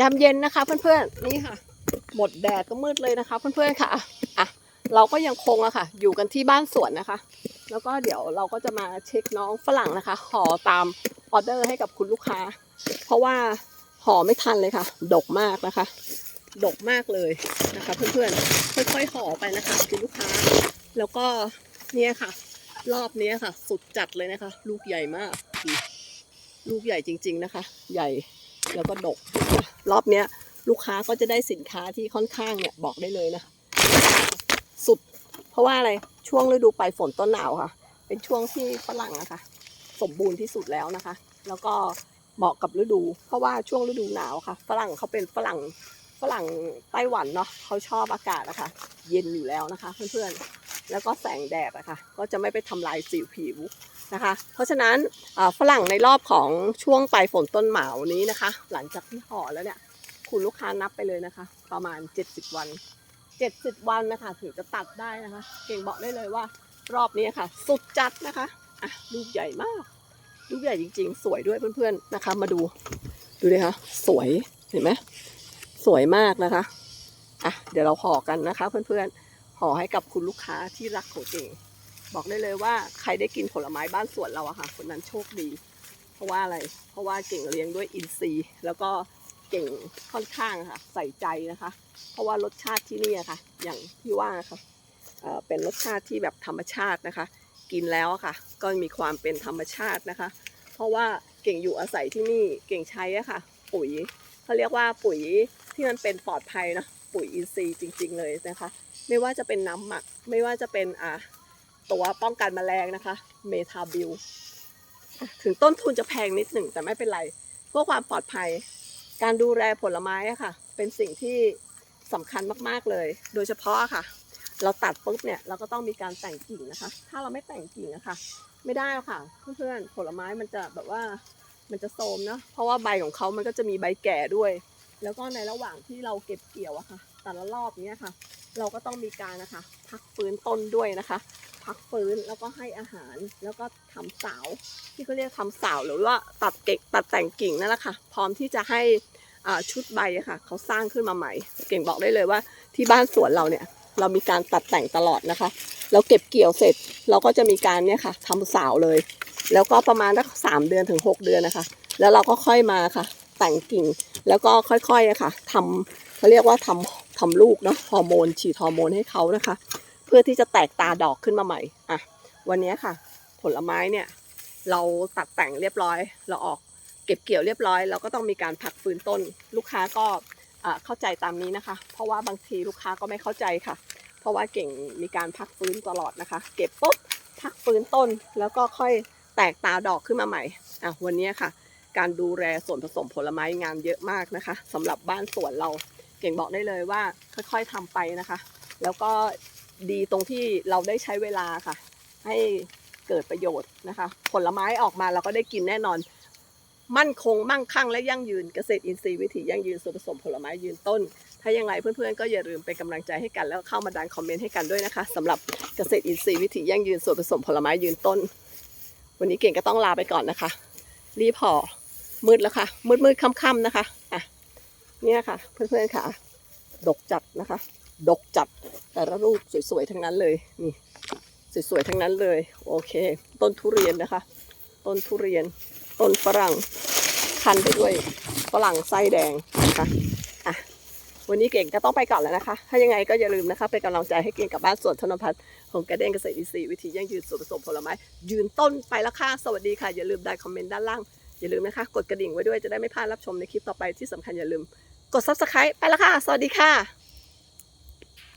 ยามเย็นนะคะ เพื่อนๆนี่ค่ะ หมดแดดก็มืดเลยนะคะ เพื่อนๆค่ะอะเราก็ยังคงอะค่ะ อยู่กันที่บ้านสวนนะคะ แล้วก็เดี๋ยวเราก็จะมาเช็คน้องฝรั่งนะคะห่อตามออเดอร์ให้กับคุณลูกค้า เพราะว่าห่อไม่ทันเลยค่ะ ดกมากนะคะ ดกมากเลยนะคะ เพื่อนๆค่อยๆห่อไปนะคะคุณลูกค้า แล้วก็เนี่ยค่ะ รอบนี้ค่ะ สุดจัดเลยนะคะ ลูกใหญ่มากดูลูกใหญ่จริง ๆนะคะ ใหญ่ แล้วก็ดก รอบเนี้ย ลูกค้าก็จะได้สินค้าที่ค่อนข้างเนี่ยบอกได้เลยนะ สุด เพราะว่าอะไรช่วงฤดูปลายฝนต้นหนาวค่ะ เป็นช่วงที่ฝรั่งอะคะ สมบูรณ์ที่สุดแล้วนะคะ แล้วก็เหมาะกับฤดู เพราะว่าช่วงฤดูหนาวค่ะ ฝรั่งเขาเป็นฝรั่งฝรั่งไต้หวันเนาะเขาชอบอากาศอะคะ เย็นอยู่แล้วนะคะ เพื่อนๆแล้วก็แสงแดดอะค่ะ ก็จะไม่ไปทำลายสิวผิว นะคะ เพราะฉะนั้นฝรั่งในรอบของช่วงปลายฝนต้นหนาวนี้นะคะ หลังจากที่ห่อแล้วเนี่ยคุณลูกค้านับไปเลยนะคะ ประมาณ 70 วัน 70 วันนะคะถึงจะตัดได้นะคะ เก่งบอกได้เลยว่ารอบนี้ค่ะ สุดจัดนะคะอะลูกใหญ่มากลูกใหญ่จริง ๆ สวยด้วยเพื่อนๆนะคะ มาดูดูเลยค่ะสวยเห็นไหมสวยมากนะคะอะเดี๋ยวเราห่อกันนะคะ เพื่อนๆห่อให้กับคุณลูกค้าที่รักของเก่ง บอกได้เลยว่าใครได้กินผลไม้บ้านสวนเราอะค่ะคนนั้นโชคดี เพราะว่าอะไร เพราะว่าเก่งเลี้ยงด้วยอินทรีย์ แล้วก็เก่งค่อนข้างค่ะ ใส่ใจนะคะ เพราะว่ารสชาติที่นี่อะค่ะ อย่างที่ว่าค่ะเป็นรสชาติที่แบบธรรมชาตินะคะ กินแล้วค่ะ ก็มีความเป็นธรรมชาตินะคะ เพราะว่าเก่งอยู่อาศัยที่นี่เก่งใช้อะค่ะ ปุ๋ยเขาเรียกว่าปุ๋ยที่มันเป็นปลอดภัยนะปุ๋ยอินทรีย์จริง ๆ เลยนะคะ ไม่ว่าจะเป็นน้ำหมัก ไม่ว่าจะเป็นอ่า ตัวป้องกันแมลงนะคะ เมทาบิล ถึงต้นทุนจะแพงนิดหนึ่งแต่ไม่เป็นไร เพื่อความปลอดภัย การดูแลผลไม้อะค่ะ เป็นสิ่งที่สำคัญมากๆเลย โดยเฉพาะค่ะ เราตัดปุ๊บเนี่ยเราก็ต้องมีการแต่งกิ่งนะคะ ถ้าเราไม่แต่งกิ่งอะคะ ไม่ได้หรอกค่ะ เพื่อนๆผลไม้มันจะแบบว่ามันจะโทมเนาะเพราะว่าใบของเขามันก็จะมีใบแก่ด้วย แล้วก็ในระหว่างที่เราเก็บเกี่ยวอะค่ะ แต่ละรอบเนี้ยค่ะ เราก็ต้องมีการนะคะ พักฟื้นต้นด้วยนะคะ พักฟื้นแล้วก็ให้อาหารแล้วก็ทำสาวที่เขาเรียกทำสาวหรือว่าตัดเก็กตัดแต่งกิ่งนั่นแหละค่ะ พร้อมที่จะให้อ่าชุดใบอะค่ะเขาสร้างขึ้นมาใหม่ เก่งบอกได้เลยว่าที่บ้านสวนเราเนี่ยเรามีการตัดแต่งตลอดนะคะ เราเก็บเกี่ยวเสร็จเราก็จะมีการเนี่ยค่ะทำสาวเลย แล้วก็ประมาณสักสามเดือนถึงหกเดือนนะคะ แล้วเราก็ค่อยมาค่ะ แต่งกิ่ง แล้วก็ค่อยๆอะค่ะทำเขาเรียกว่าทำทำลูกเนาะฮอร์โมนฉีดฮอร์โมนให้เขานะคะ เพื่อที่จะแตกตาดอกขึ้นมาใหม่อะวันนี้ค่ะ ผลไม้เนี่ยเราตัดแต่งเรียบร้อย เราออกเก็บเกี่ยวเรียบร้อย เราก็ต้องมีการพักฟื้นต้น ลูกค้าก็อ่าเข้าใจตามนี้นะคะ เพราะว่าบางทีลูกค้าก็ไม่เข้าใจค่ะ เพราะว่าเก่งมีการพักฟื้นตลอดนะคะ เก็บปุ๊บพักฟื้นต้นแล้วก็ค่อยแตกตาดอกขึ้นมาใหม่อะวันนี้ค่ะ การดูแลส่วนผสมผลไม้งานเยอะมากนะคะสำหรับบ้านสวนเราเก่งบอกได้เลยว่าค่อยๆทำไปนะคะ แล้วก็ดีตรงที่เราได้ใช้เวลาค่ะ ให้เกิดประโยชน์นะคะ ผลไม้ออกมาเราก็ได้กินแน่นอน มั่นคงมั่งคั่งและยั่งยืนเกษตรอินทรีย์วิถียั่งยืนส่วนผสมผลไม้ยืนต้น ถ้ายังไงเพื่อนๆก็อย่าลืมเป็นกำลังใจให้กันแล้วเข้ามาดันคอมเมนต์ให้กันด้วยนะคะสำหรับเกษตรอินทรีย์วิถียั่งยืนส่วนผสมผลไม้ยืนต้น วันนี้เก่งก็ต้องลาไปก่อนนะคะ รีบห่อ มืดแล้วค่ะ มืดมืดๆค่ำๆนะคะอะเนี่ยค่ะ เพื่อนๆค่ะ ดกจัดนะคะ ดกจัดแต่ละรูปสวยๆทั้งนั้นเลยนี่สวยๆทั้งนั้นเลย โอเค ต้นทุเรียนนะคะ ต้นทุเรียน ต้นฝรั่งคันไปด้วยฝรั่งไส้แดงนะคะอะวันนี้เก่งก็ต้องไปก่อนแล้วนะคะ ถ้ายังไงก็อย่าลืมนะคะเป็นกำลังใจให้เก่งกับบ้านสวนธนพัฒน์ของกระเด้งเกษตรอินทรีย์วิธียั่งยืนส่วนผสมผลไม้ ยืนต้นไปแล้วค่ะ สวัสดีค่ะ อย่าลืมได้คอมเมนต์ด้านล่าง อย่าลืมนะคะ กดกระดิ่งไว้ด้วยจะได้ไม่พลาดรับชมในคลิปต่อไปที่สำคัญอย่าลืม กด subscribe ไปแล้วค่ะ สวัสดีค่ะ